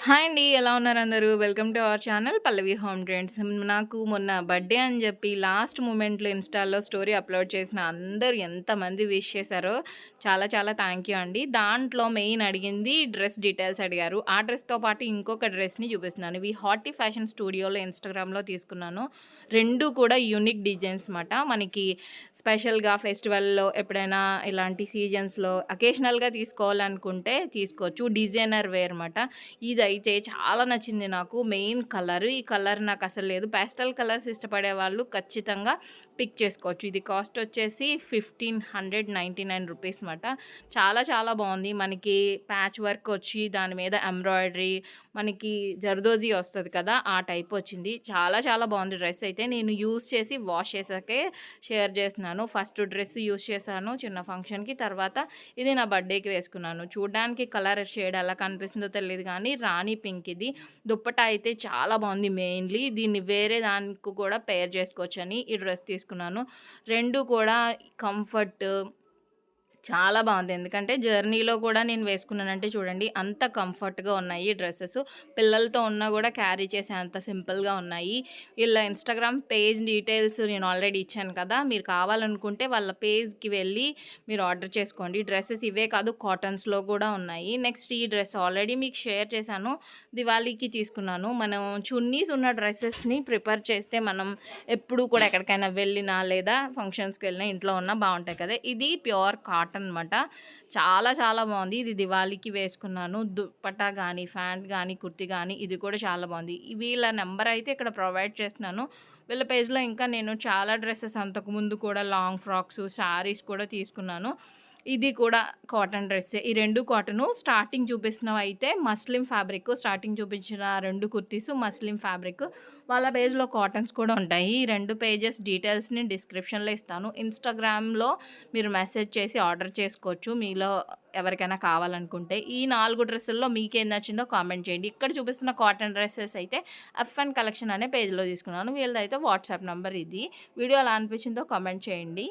Hi అండి. ఎలా ఉన్నారు అందరూ? Welcome to our channel Pallavi home trends. నాకు మొన్న బర్త్‌డే అని చెప్పి లాస్ట్ మూమెంట్లో ఇన్స్టాల్లో స్టోరీ అప్‌లోడ్ చేసిన అందరూ ఎంతమంది విష్ చేశారో చాలా చాలా థ్యాంక్ యూ అండి. దాంట్లో మెయిన్ అడిగింది డ్రెస్ డీటెయిల్స్ అడిగారు. ఆ డ్రెస్‌తో పాటు ఇంకొక డ్రెస్‌ని చూపిస్తున్నాను. ఇవి హార్టీ ఫ్యాషన్ స్టూడియోలో ఇన్‌స్టాగ్రామ్‌లో తీసుకున్నాను. రెండు కూడా యూనిక్ డిజైన్స్ అనమాట మనకి స్పెషల్‌గా ఫెస్టివల్‌లో ఎప్పుడైనా ఇలాంటి సీజన్స్‌లో అకేషనల్‌గా తీసుకోవాలనుకుంటే తీసుకోవచ్చు. డిజైనర్ వేర్ అనమాట ఇది అయితే చాలా నచ్చింది నాకు. Main colour. ఈ కలర్ నాకు అసలు లేదు. ప్యాస్టల్ కలర్స్ ఇష్టపడే వాళ్ళు ఖచ్చితంగా పిక్ చేసుకోవచ్చు. ఇది కాస్ట్ వచ్చేసి 1599 రూపీస్ మాట. చాలా చాలా బాగుంది. మనకి ప్యాచ్ వర్క్ వచ్చి దాని మీద ఎంబ్రాయిడరీ మనకి జర్దోజీ వస్తుంది కదా! ఆ టైప్ వచ్చింది. చాలా చాలా బాగుంది డ్రెస్ అయితే. నేను యూజ్ చేసి వాష్ చేసాకే షేర్ చేస్తున్నాను. ఫస్ట్ డ్రెస్ యూజ్ చేశాను చిన్న ఫంక్షన్‌కి. తర్వాత ఇది నా బర్త్‌డేకి వేసుకున్నాను. చూడడానికి కలర్ షేడ్ ఎలా కనిపిస్తుందో తెలియదు కానీ రా రాణి పింక్ ఇది. దుప్పట అయితే చాలా బాగుంది మెయిన్‌లీ. దీన్ని వేరే దానికి కూడా పేర్ చేసుకోవచ్చని ఈ డ్రెస్ తీసుకున్నాను. రెండు కూడా కంఫర్ట్ చాలా బాగుంది. ఎందుకంటే జర్నీలో కూడా నేను వేసుకున్నానంటే చూడండి అంత కంఫర్ట్‌గా ఉన్నాయి ఈ డ్రెస్సెస్ పిల్లలతో ఉన్నా కూడా క్యారీ చేసే అంత సింపుల్‌గా ఉన్నాయి. వీళ్ళ ఇన్‌స్టాగ్రామ్ పేజ్ డీటెయిల్స్ నేను ఆల్రెడీ ఇచ్చాను కదా! మీరు కావాలనుకుంటే వాళ్ళ పేజ్‌కి వెళ్ళి మీరు ఆర్డర్ చేసుకోండి. డ్రెస్సెస్ ఇవే కాదు కాటన్స్‌లో కూడా ఉన్నాయి. నెక్స్ట్ ఈ డ్రెస్ ఆల్రెడీ మీకు షేర్ చేశాను. దివాళీకి తీసుకున్నాను. మనం చున్నీస్ ఉన్న డ్రెస్సెస్ని ప్రిపేర్ చేస్తే మనం ఎప్పుడు కూడా ఎక్కడికైనా వెళ్ళినా లేదా ఫంక్షన్స్‌కి వెళ్ళినా ఇంట్లో ఉన్నా బాగుంటాయి కదా! ఇది ప్యూర్ కాటన్ అనమాట. చాలా చాలా బాగుంది. ఇది దివాళీకి వేసుకున్నాను. దుప్పట్టా కానీ ఫ్యాంట్ కానీ కుర్తి కానీ ఇది కూడా చాలా బాగుంది. వీళ్ళ నెంబర్ అయితే ఇక్కడ ప్రొవైడ్ చేస్తున్నాను. వీళ్ళ పేజ్‌లో ఇంకా నేను చాలా డ్రెస్సెస్ అంతకుముందు కూడా లాంగ్ ఫ్రాక్స్, శారీస్ కూడా తీసుకున్నాను. ఇది కూడా కాటన్ డ్రెస్సే. ఈ రెండు కాటను. స్టార్టింగ్ చూపిస్తున్నవి అయితే మస్లిం ఫ్యాబ్రిక్. స్టార్టింగ్ చూపించిన రెండు కుర్తీస్ మస్లిం ఫ్యాబ్రిక్. వాళ్ళ పేజ్‌లో కాటన్స్ కూడా ఉంటాయి. ఈ రెండు పేజెస్ డీటెయిల్స్‌ని డిస్క్రిప్షన్‌లో ఇస్తాను. ఇన్‌స్టాగ్రామ్‌లో మీరు మెసేజ్ చేసి ఆర్డర్ చేసుకోవచ్చు. మీలో ఎవరికైనా కావాలనుకుంటే. ఈ నాలుగు డ్రెస్సుల్లో మీకేం నచ్చిందో కామెంట్ చేయండి. ఇక్కడ చూపిస్తున్న కాటన్ డ్రెస్సెస్ అయితే ఎఫ్ అండ్ కలెక్షన్ అనే పేజ్‌లో తీసుకున్నాను. వీళ్ళదైతే వాట్సాప్ నెంబర్ ఇది. వీడియో ఎలా అనిపించిందో కామెంట్ చేయండి.